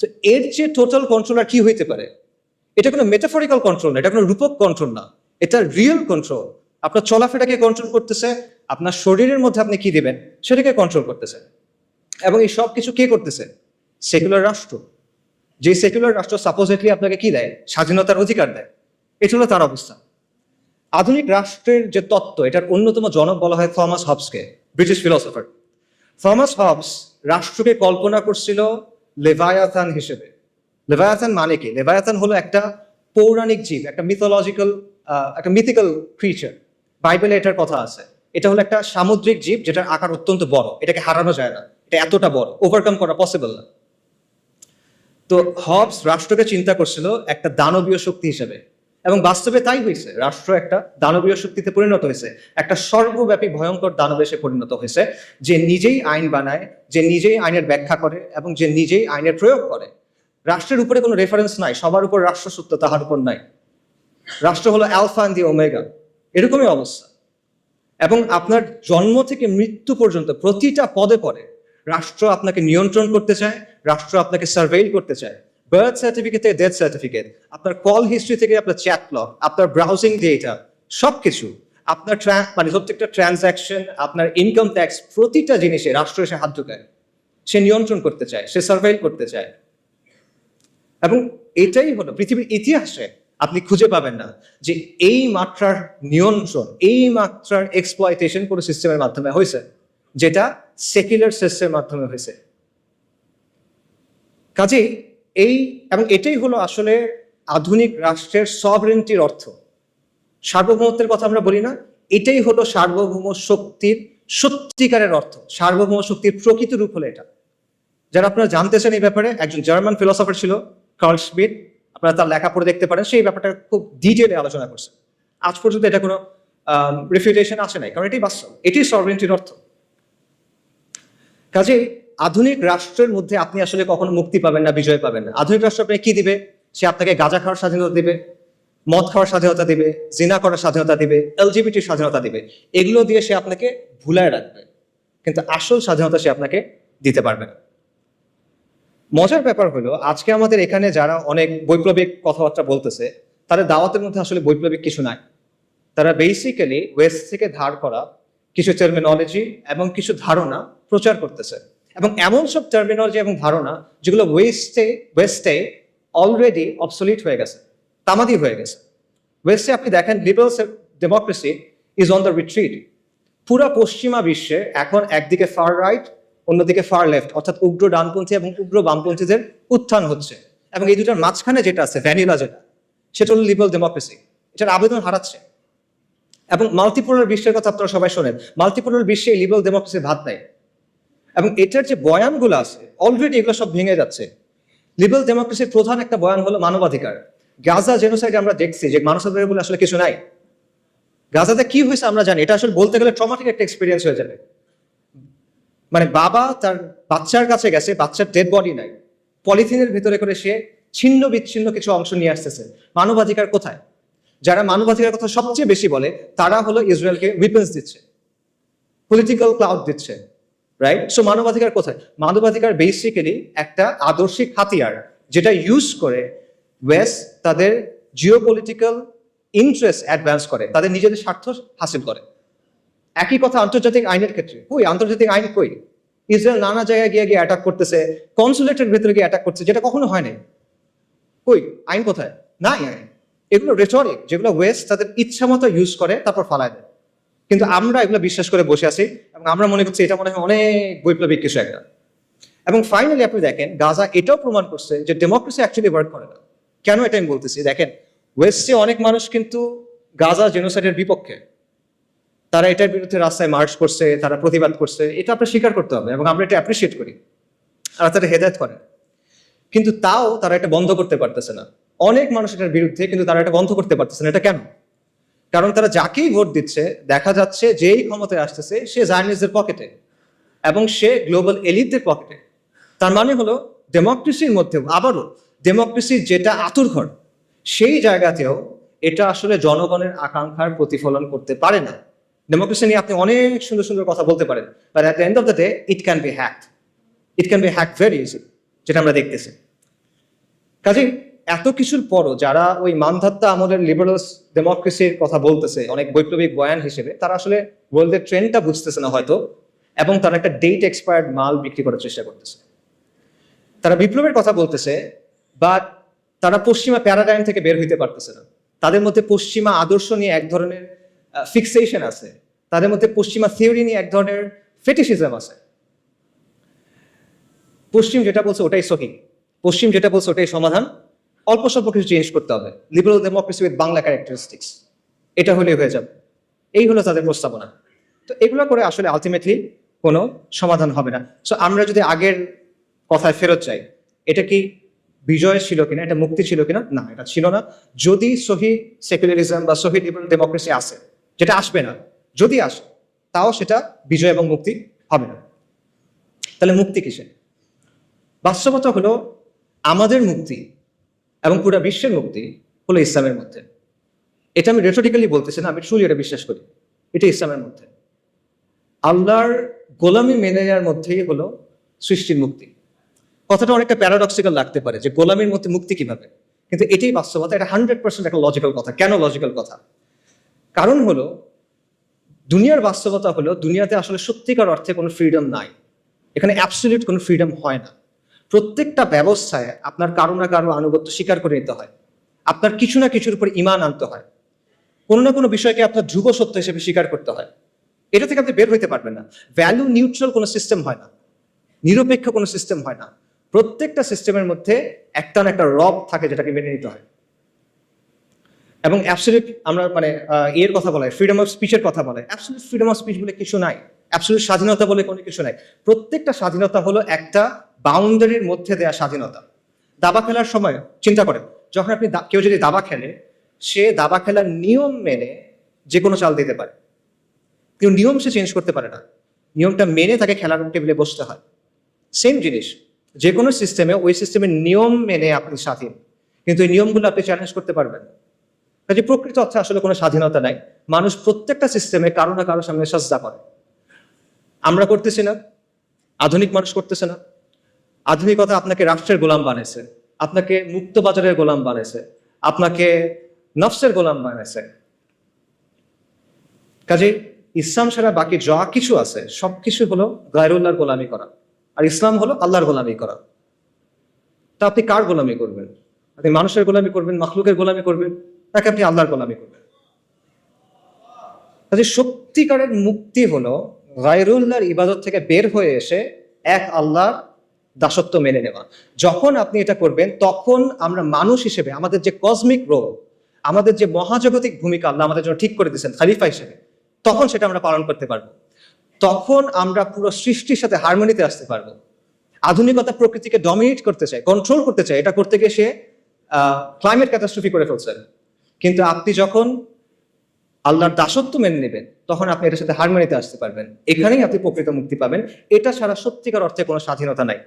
তো এর যে টোটাল কন্ট্রোল আর কি হইতে পারে? এটা কোনো মেটাফরিক্যাল কন্ট্রোল না, এটা কোনো রূপক কন্ট্রোল না। এটা রিয়েল কন্ট্রোল আপনার চলাফেরাকে কন্ট্রোল করতেছে, আপনার শরীরের মধ্যে আপনি কি দিবেন? সেটাকে কন্ট্রোল করতেছে। এবং এই সব কিছু কে করতেছে? সেকুলার রাষ্ট্র। যে সেকুলার রাষ্ট্র সাপোজিটলি আপনাকে কি দেয়? স্বাধীনতার অধিকার দেয়। এটা হলো তার অবস্থা। আধুনিক রাষ্ট্রের যে তত্ত্ব, এটার অন্যতম জনক বলা হয় থমাস হবসকে, ব্রিটিশ ফিলসফার। থমাস হবস রাষ্ট্রকে কল্পনা করছিল লেভায়াথান হিসেবে। লেভায়াথান মানে কি? লেভায়াথান হলো একটা পৌরাণিক জীব, একটা মিথোলজিক্যাল একটা মিথিক্যাল ক্রিচার বাইবেলে এটার কথা আছে। এটা হলো একটা সামুদ্রিক জীব যেটার আকার অত্যন্ত বড়। এটাকে হারানো যায় না। এটা এতটা বড়। ওভারকাম করা পসিবল না। তো হবস রাষ্ট্রকে চিন্তা করছিল একটা দানবীয় শক্তি হিসেবে। এবং বাস্তবে তাই হয়েছে, রাষ্ট্র একটা দানবীয় শক্তিতে পরিণত হয়েছে, একটা সর্বব্যাপী ভয়ঙ্কর দানবে সে পরিণত হয়েছে, যে নিজেই আইন বানায়, যে নিজেই আইনের ব্যাখ্যা করে এবং যে নিজেই আইনের প্রয়োগ করে। রাষ্ট্রের উপরে কোনো রেফারেন্স নাই, সবার উপর রাষ্ট্রসূত্র তাহার উপর নাই। রাষ্ট্র হলো অ্যালফা দি ওমেগা এরকমই অবস্থা। এবং আপনার জন্ম থেকে মৃত্যু পর্যন্ত প্রতিটা পদে পদে রাষ্ট্র আপনাকে নিয়ন্ত্রণ করতে চায়, রাষ্ট্র আপনাকে সার্ভেইল করতে চায়। বার্থ সার্টিফিকেট থেকে ডেথ সার্টিফিকেট আপনার কল হিস্ট্রি থেকে আপনার চ্যাট লগ আপনার ব্রাউজিং ডেটা সবকিছু, আপনার মানে প্রত্যেকটা ট্রানজাকশন আপনার ইনকাম ট্যাক্স প্রতিটা জিনিসে রাষ্ট্র হাত ঢুকায়। সে নিয়ন্ত্রণ করতে চায়, সে সার্ভেইল করতে চায়। এবং এটাই হলো পৃথিবীর ইতিহাসে আপনি খুঁজে পাবেন না যে এই মাত্রার নিয়ন্ত্রণ, এই মাত্রার এক্সপ্লয়টেশন কোনো সিস্টেমের মাধ্যমে হয়েছে, যেটা সেকুলার সিস্টেমের মাধ্যমে হয়েছে। কাজেই এই এবং এটাই হলো আসলে আধুনিক রাষ্ট্রের সভরেন্টির অর্থ। সার্বভৌমত্বের কথা আমরা বলি না, এটাই হলো সার্বভৌম শক্তির সত্যিকারের অর্থ। সার্বভৌম শক্তির প্রকৃত রূপ হলো এটা। যারা আপনারা জানতে চান এই ব্যাপারে, একজন জার্মান ফিলোসফার ছিল কার্ল আপনারা তার লেখা পড়ে দেখতে পারেন, সেই ব্যাপারটা খুব ডিটেলে আলোচনা করছে। আজ পর্যন্ত এটা কোনো রিফিউটেশন আসে নাই, কারণ এটাই বাস্তব এটি সভরেন্টির অর্থ। কাজেই আধুনিক রাষ্ট্রের মধ্যে আপনি আসলে কখনো মুক্তি পাবেন না, বিজয় পাবেন না। আধুনিক রাষ্ট্র আপনাকে কি দিবে? সে আপনাকে গাঁজা খাওয়ার স্বাধীনতা দিবে, মদ খাওয়ার স্বাধীনতা দিবে, জিনা করার স্বাধীনতা দিবে এলজিবিটির স্বাধীনতা দিবে। এগুলো দিয়ে সে আপনাকে ভুলায় রাখবে, কিন্তু আসল স্বাধীনতা সে আপনাকে দিতে পারবে না। মজার ব্যাপার হলো, আজকে আমাদের এখানে যারা অনেক বৈপ্লবিক কথাবার্তা বলতেছে, তাদের দাওয়াতের মধ্যে আসলে বৈপ্লবিক কিছু নাই। তারা বেসিক্যালি ওয়েস্ট থেকে ধার করা কিছু টার্মিনোলজি এবং কিছু ধারণা প্রচার করতেছে। এবং এমন সব টার্মিনোলজি এবং ধারণা যেগুলো ওয়েস্টে ওয়েস্টে অলরেডি অবসলিট হয়ে গেছে, তামাদি হয়ে গেছে। ওয়েস্টে আপনি দেখেন liberal democracy is on the retreat পুরা পশ্চিমা বিশ্বে এখন একদিকে ফার রাইট অন্যদিকে ফার লেফট অর্থাৎ উগ্র ডানপন্থী এবং উগ্র বামপন্থীদের উত্থান হচ্ছে। এবং এই দুটার মাঝখানে যেটা আছে ভ্যানিলা যেটা, সেটা হলো লিবারাল ডেমোক্রেসি এটার আবেদন হারাচ্ছে। এবং মাল্টিপোলার বিশ্বের কথা আপনারা সবাই শোনেন। মাল্টিপোলার বিশ্বে লিবারাল ডেমোক্রেসির ভাত নেই। এবং এটার যে বয়ানগুলো আছে অলরেডি এগুলো সব ভেঙে যাচ্ছে। লিবারাল ডেমোক্রেসির প্রধান একটা বয়ান হলো মানবাধিকার। গাজা জেনোসাইডে আমরা দেখছি যে মানবাধিকার বলে আসলে কিছু নাই। গাজাতে কি হয়েছে আমরা জানি, এটা আসলে বলতে গেলে ট্রমাটিক একটা এক্সপিরিয়েন্স হয়ে যাবে। মানে বাবা তার বাচ্চার কাছে গেছে, বাচ্চার ডেড বডি নাই। পলিথিনের ভিতরে করে সে ছিন্ন বিচ্ছিন্ন কিছু অংশ নিয়ে আসতেছে। মানবাধিকার কোথায়? যারা মানবাধিকার কথা সবচেয়ে বেশি বলে, তারা হলো ইসরায়েলকে উইপেন্স দিচ্ছে। পলিটিক্যাল ক্লাউড দিচ্ছে। রাইট সো মানবাধিকার কোথায়? মানবাধিকার বেসিক্যালি একটা আদর্শিক হাতিয়ার যেটা ইউজ করে ওয়েস্ট তাদের জিও পলিটিক্যাল ইন্টারেস্ট অ্যাডভান্স করে, তাদের নিজেদের স্বার্থ হাসিল করে। একই কথা আন্তর্জাতিক আইনের ক্ষেত্রে। কই? আন্তর্জাতিক আইন কই? ইসরায়েল নানা জায়গায় গিয়ে গিয়ে অ্যাটাক করতেছে কনসুলেটের ভেতরে গিয়ে অ্যাটাক করছে যেটা কখনো হয় নাই। কই? আইন কোথায়? নাই আইন। এগুলো রেটরিক যেগুলো ওয়েস্ট তাদের ইচ্ছা মতো ইউজ করে, তারপর ফালায় দেয়। কিন্তু আমরা এগুলো বিশ্বাস করে বসে আছি এবং আমরা মনে করছি এটা মনে হয় অনেক বৈপ্লবিক কিছু একটা। এবং ফাইনালি আপনি দেখেন, গাজা এটাও প্রমাণ করছে যে ডেমোক্রেসি অ্যাকচুয়ালি ওয়ার্ক করে না। কেন এটা আমি বলতেছি? দেখেন ওয়েস্টে অনেক মানুষ কিন্তু গাজা জেনোসাইডের বিপক্ষে। তারা এটার বিরুদ্ধে রাস্তায় মার্চ করছে, তারা প্রতিবাদ করছে, এটা আপনার স্বীকার করতে হবে এবং আমরা এটা অ্যাপ্রিসিয়েট করি। আর তারা হেদায়ত করে। কিন্তু তাও তারা এটা বন্ধ করতে পারতেছে না। অনেক মানুষ এটার বিরুদ্ধে কিন্তু তারা এটা বন্ধ করতে পারতেছে না। এটা কেন? কারণ তারা যাকেই ভোট দিচ্ছে, দেখা যাচ্ছে যেই ক্ষমতায় আসতেছে, সে জার্নিস্টদের পকেটে এবং সে গ্লোবাল এলিটদের পকেটে। তার মানে হলো, ডেমোক্রেসির মধ্যেও, আবারও ডেমোক্রেসির যেটা আতুর ঘর, সেই জায়গাতেও এটা আসলে জনগণের আকাঙ্ক্ষার প্রতিফলন করতে পারে না। ডেমোক্রেসি নিয়ে আপনি অনেক সুন্দর সুন্দর কথা বলতে পারেন but at the end of the day it can be hack it can be hack very easy যেটা আমরা দেখতেছি। কাজে এত কিছুর পরও যারা ওই মানধাত্তা আমলের লিবারাল ডেমোক্রেসির কথা বলতেছে, অনেক বৈপ্লবিক বয়ান হিসেবে, তারা আসলে ওয়ার্ল্ডের ট্রেন্ডটা বুঝতেছে না হয়তো, এবং তারা একটা ডেট এক্সপায়ার্ড মাল বিক্রি করার চেষ্টা করতেছে। তারা বিপ্লবের কথা বলতেছে বাট তারা পশ্চিমা প্যারাডাইম থেকে বের হইতে পারতেছে না। তাদের মধ্যে পশ্চিমা আদর্শ নিয়ে এক ধরনের ফিক্সেশন আছে। তাদের মধ্যে পশ্চিমা থিওরি নিয়ে এক ধরনের ফেটিসিজম আছে। পশ্চিম যেটা বলছে ওটাই সহি পশ্চিম যেটা বলছে ওটাই সমাধান। অল্প স্বল্প কিছু চেঞ্জ করতে হবে। Liberal democracy with Bangla characteristics এটা হলেই হয়ে যাবে। এই হলো তাদের প্রস্তাবনা। তো এগুলো করে আসলে আলটিমেটলি কোনো সমাধান হবে না। সো আমরা যদি আগের কথায় ফেরত চাই এটা কি বিজয় ছিল কিনা, এটা মুক্তি ছিল কিনা? না, এটা ছিল না। যদি সহি সেকুলারিজম বা সহি লিবারাল ডেমোক্রেসি আসে, যেটা আসবে না, যদি আসে, তাও সেটা বিজয় এবং মুক্তি হবে না। তাহলে মুক্তি কিসে বাস্তবতা হলো আমাদের মুক্তি এবং পুরো বিশ্বের মুক্তি হলো ইসলামের মধ্যে। এটা আমি রেটোরিক্যালি বলতেছি না, আমি ট্রুলি এটা বিশ্বাস করি। এটা ইসলামের মধ্যে। আল্লাহর গোলামি মেনে নেওয়ার মধ্যেই হলো সৃষ্টির মুক্তি। কথাটা অনেকটা প্যারাডক্সিক্যাল লাগতে পারে যে গোলামির মধ্যে মুক্তি কীভাবে? কিন্তু এটাই বাস্তবতা, এটা হান্ড্রেড পার্সেন্ট একটা লজিক্যাল কথা। কেন লজিক্যাল কথা? কারণ হলো, দুনিয়ার বাস্তবতা হলো দুনিয়াতে আসলে সত্যিকার অর্থে কোনো ফ্রিডম নাই। এখানে অ্যাবসলিউট কোনো ফ্রিডম হয় না। প্রত্যেকটা ব্যবস্থায় আপনার কারও না কারও আনুগত্য স্বীকার করে নিতে হয়। আপনার কিছু না কিছুর উপর ইমান আনতে হয়। কোনো না কোনো বিষয়কে আপনার ধ্রুব সত্য হিসেবে স্বীকার করতে হয়। এটা থেকে আপনি বের হইতে পারবেন না। ভ্যালু নিউট্রাল কোনো সিস্টেম হয় না। নিরপেক্ষ কোনো সিস্টেম হয় না। প্রত্যেকটা সিস্টেমের মধ্যে একটা না একটা রব থাকে যেটাকে মেনে নিতে হয়। এবং অ্যাবসলিউট আমরা মানে এর কথা বলা ফ্রিডম অফ স্পিচের কথা বলে অ্যাবসলিউট ফ্রিডম অফ স্পিচ বলে কিছু নাই। অ্যাবসলিউট স্বাধীনতা বলে কোনো কিছু নাই। প্রত্যেকটা স্বাধীনতা হলো একটা বাউন্ডারির মধ্যে দেয়া স্বাধীনতা। দাবা খেলার সময় চিন্তা করেন, যখন আপনি কেউ যদি দাবা খেলে, সে দাবা খেলার নিয়ম মেনে যে কোনো চাল দিতে পারে। কিন্তু নিয়ম সে চেঞ্জ করতে পারে না। নিয়মটা মেনে তাকে খেলার টেবিলে বসতে হয়। সেম জিনিস, যে কোনো সিস্টেমে ওই সিস্টেমের নিয়ম মেনে আপনি স্বাধীন। কিন্তু এই নিয়মগুলো আপনি চ্যালেঞ্জ করতে পারবেন কাজে প্রকৃত অর্থে আসলে কোনো স্বাধীনতা নাই। মানুষ প্রত্যেকটা সিস্টেমে কারও না কারও সামনে সজ্জা করে। আমরা করতেছি না। আধুনিক মানুষ করতেছে না। আধুনিকতা আপনাকে রাষ্ট্রের গোলাম বানিয়েছে, আপনাকে মুক্ত বাজারের গোলাম বানিয়েছে, আপনাকে নফসের গোলাম বানিয়েছে। কাজে ইসলাম ছাড়া বাকি যা কিছু আছে সবকিছু হলো গায়রুল্লাহর গোলামি করা। আর ইসলাম হলো আল্লাহর গোলামি করা। তা আপনি কার গোলামি করবেন? আপনি মানুষের গোলামি করবেন, মাখলুকের গোলামি করবেন তাকে আপনি আল্লাহর গোলামি করবেন? কাজে সত্যিকারের মুক্তি হলো গায়রুল্লাহর ইবাদত থেকে বের হয়ে এসে এক আল্লাহর দাসত্ব মেনে নেওয়া। যখন আপনি এটা করবেন, তখন আমরা মানুষ হিসেবে আমাদের যে কসমিক রোল আমাদের যে মহাজাগতিক ভূমিকা আল্লাহ আমাদের জন্য ঠিক করে দিয়েছেন খালিফা হিসেবে, তখন সেটা আমরা পালন করতে পারব। তখন আমরা পুরো সৃষ্টির সাথে হারমোনিতে আসতে পারব। আধুনিকতা প্রকৃতিকে ডমিনেট করতে চায় কন্ট্রোল করতে চায়, এটা করতে গিয়ে সে ক্লাইমেট ক্যাটাস্ট্রফি করে ফেলছেন কিন্তু আপনি যখন আল্লাহর দাসত্ব মেনে নেবেন, তখন আপনি এটার সাথে হারমোনিতে আসতে পারবেন। এখানেই আপনি প্রকৃত মুক্তি পাবেন। এটা ছাড়া সত্যিকার অর্থে কোনো স্বাধীনতা নাই।